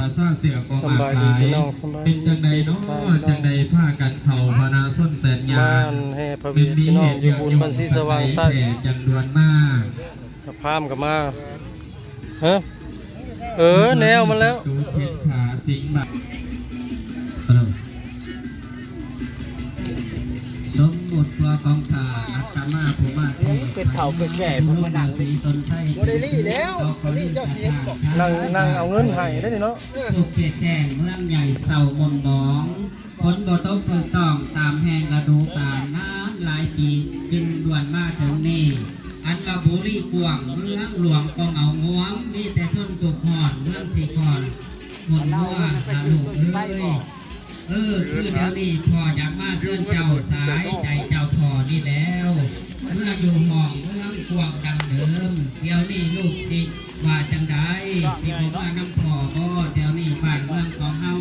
ปลาซ่าเสือก็มาสบายดีขายพี่น้องสบายดีเป็นจังใดเนาะสบายดีจังใดผ้ากันเข่าพนาส้นแสนยาบ้านแห่พระเวทพี่น้องอยู่บุญบันสีสว่างใต้แผ่จังดวนมากสะพามกับมาฮะเออแนวมาแล้วดูเทียนขาสิงแบบสมบทตัวกองขาอัตมาภูมา เทเป็ดเฒ่าเป็ดแก่ผมมานั่งสีสนไทยบ่ได้ลี่แล้วนี่เจ้าเสียงบอกนั่งนั่งเอาเงินให้ได้นี่เนาะสุขเกียรติแจ้งเมืองใหญ่เศร้ามนต์น้องฝนบ่ตกฝนต้องตามแห่งฤดูกาน้ำหลายปีจึงด่วนมาถึงนี่อันกระบุรีกวางเมืองหลวงกองเอาง้วมมีแต่ชนตุกหอนเมืองสีคอนคนมัวหาลูกเอ้ยเออคือเดี๋ยวนี้พออยากมาเชิญเจ้าสายใจเจ้าพอนี่แล้ว มื่ออยู่ห้องเมืองกวางดังเดิม เดี๋ยวนี้ลูกสิว่าจังไดสิบอกว่าน้ำพ่อก็เดี๋ยวนี้บ้านเมืองของเฮา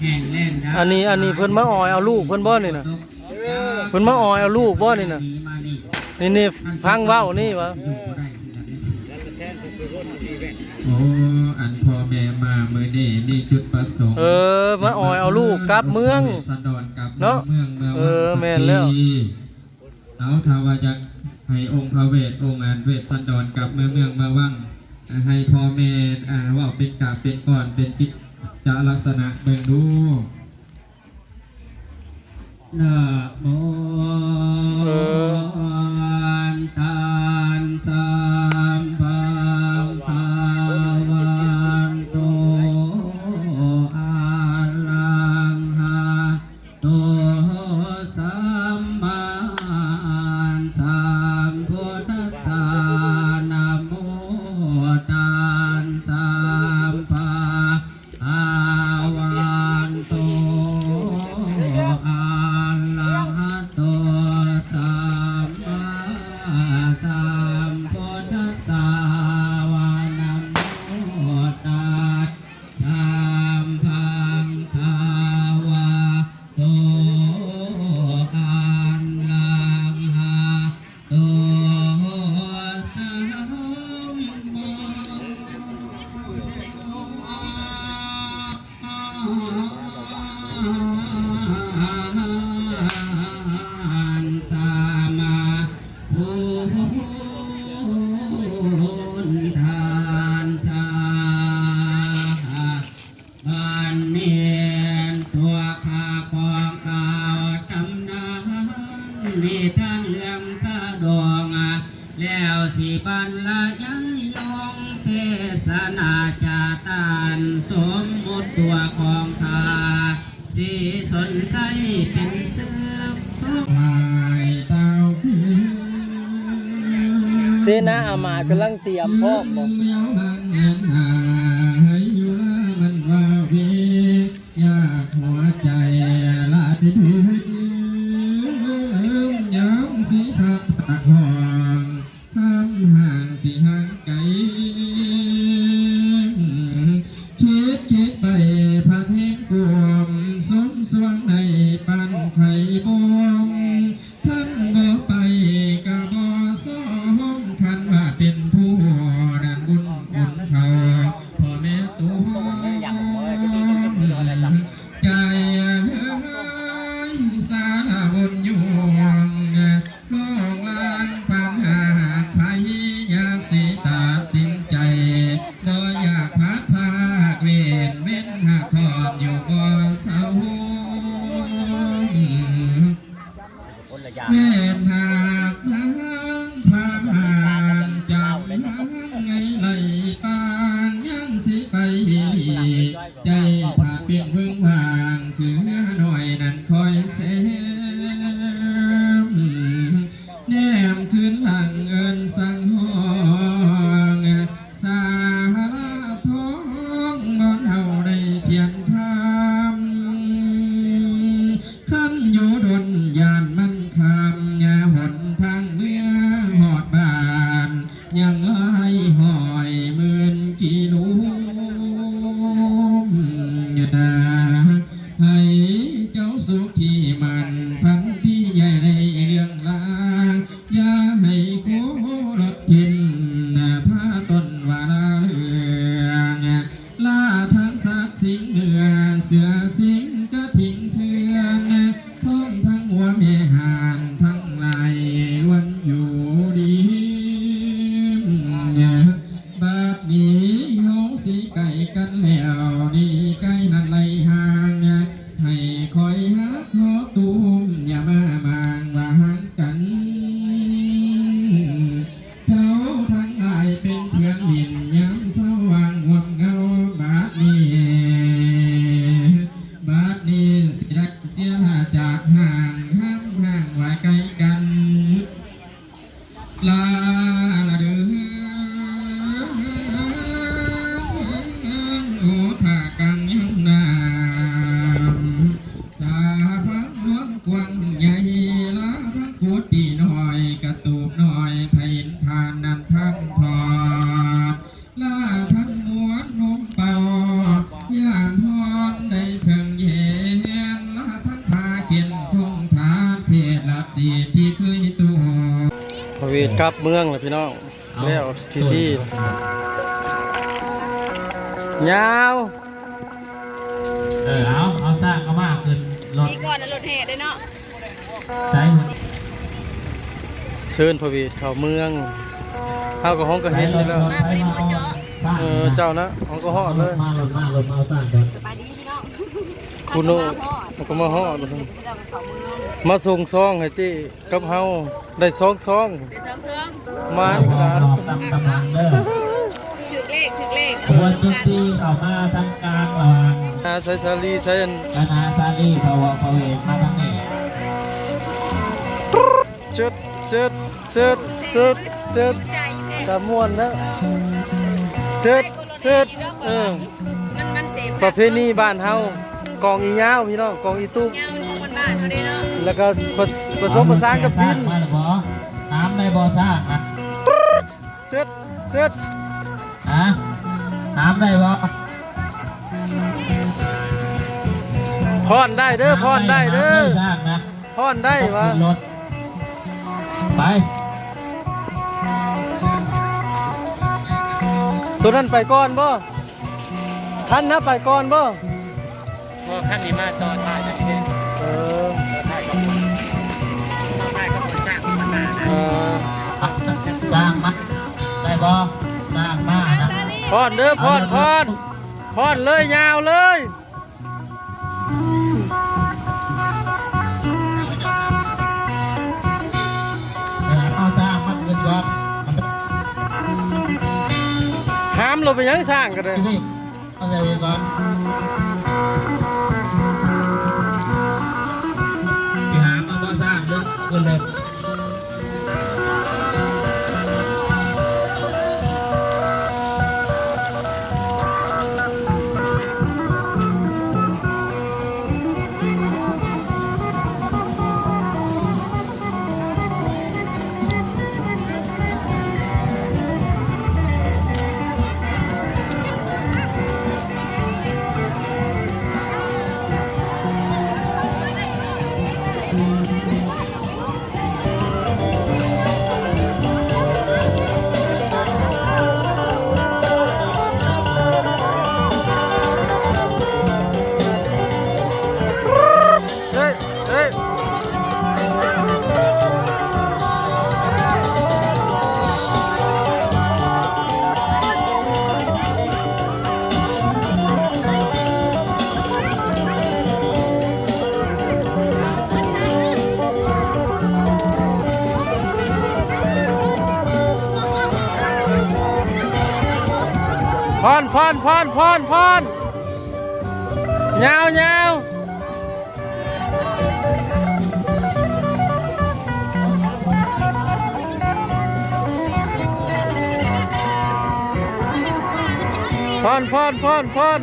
แห้งแล้งได้อันนี้อันนี้เพิ่นมาออยเอาลูกเพิ่นบ่นี่น่ะเพิ่นมาออยเอาลูกบ่นี่น่ะมานี่นี่นี่พังเว้านี่วะอยู่บ่ได้โอ้อันพ่อแม่มามื้อนี้มีจุดประสงค์เออมาออยเอาลูกกลับเมืองสันดอนกลับเนาะเมืองเมืองเออแม่นแล้ว เอาทาว่าจะให้องค์พระเวทองค์อันเวทสันดอนกลับเมืองเมืองมาว่างให้พ่อแม่อ่าว่าเป็นกาเป็นก่อนเป็นจิตจะลักษณะเบิ่งดูนะโม เสนาอามาตย์กำลังเตรียมพร้อมบ่ เวทกลับเมืองเลยพี่น้องแล้วที่ที่ยาวเออเอาเอาสร้างเอามากขึ้นรถนี่ก่อนนะรถแห่ด้วยเนาะใจหัวเชิญพระเวทเข้าเมืองเฮาก็ห้องก็เห็นอยู่แล้วมาบริโภคเจาะเออเจ้านะห้องก็ฮอดเลยมารถมารถมาเอาสร้างก่อนสบายดีพี่น้องคุณโน่มันก็มาฮอดเดี๋ยวเราไปเขาเมืองมาส่งซองให้เจ้กับเฮาได้ซองซองเดี๋ยวสองเครื่อง มาขหลานอตามกำลังเด้อถึกเลขถึกเลขขบวนดนตรีเข้ามาทางกลางระหว่างอาใช้สาลีใช้อันคณะซาลีเขาว่าเขาเองมาทางนี้เจิดเจิดเจิดเจิดเจิดตาม่วนนะเจิดเจิดเออประเพณีบ้านเฮากองอียาวพี่น้องกองอีตุ๊กเงาลูกบ้านๆเขาได้เนาะแล้วก็ผสมผสานกับดินน้ำในบ่อสร้า งนะเจิดเจิดฮะน้ำในบ่พรได้เด้อพรได้เด้อน้ำในสร้างนะพรได้วะขึ้นรถไปตัวนั้นไปก่อนบ่ท่านนะไปก่อนบ่ก็ขั้นนี้มาต่อท้ายนะพี่เด่นเออต่อท้ายก็ต่อท้ายก็คนสร้างมันมานะ บ่สร้างมานะพรเด้อพรพรพรเลยยาวเลยเออเอาสร้างมาเงินก่อนห้ามเราไปยังสร้างกันเลยนี่เอาใส่ไว้ก่อน พรพอนพอนพรพรยาวยาวพอนพอนพอนพอน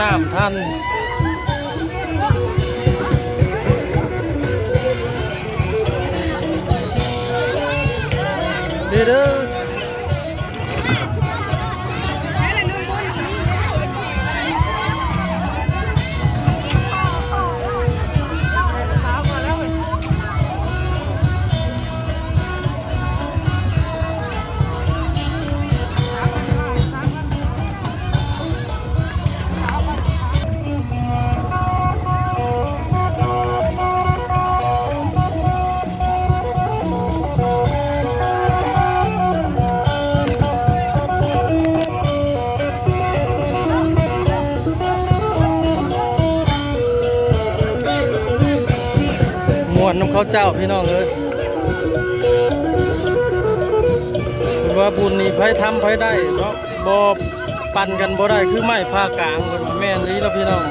นน้ำทานดีเด้อาวเจ้าพี่น้องเอ้ยคือว่าบุญนี่ไผทำไผได้เนาะบ่ปั่นกันบ่ได้คือไม้ผ้ากลางเพิ่นว่าแม่นนี้แล้วพี่น้อง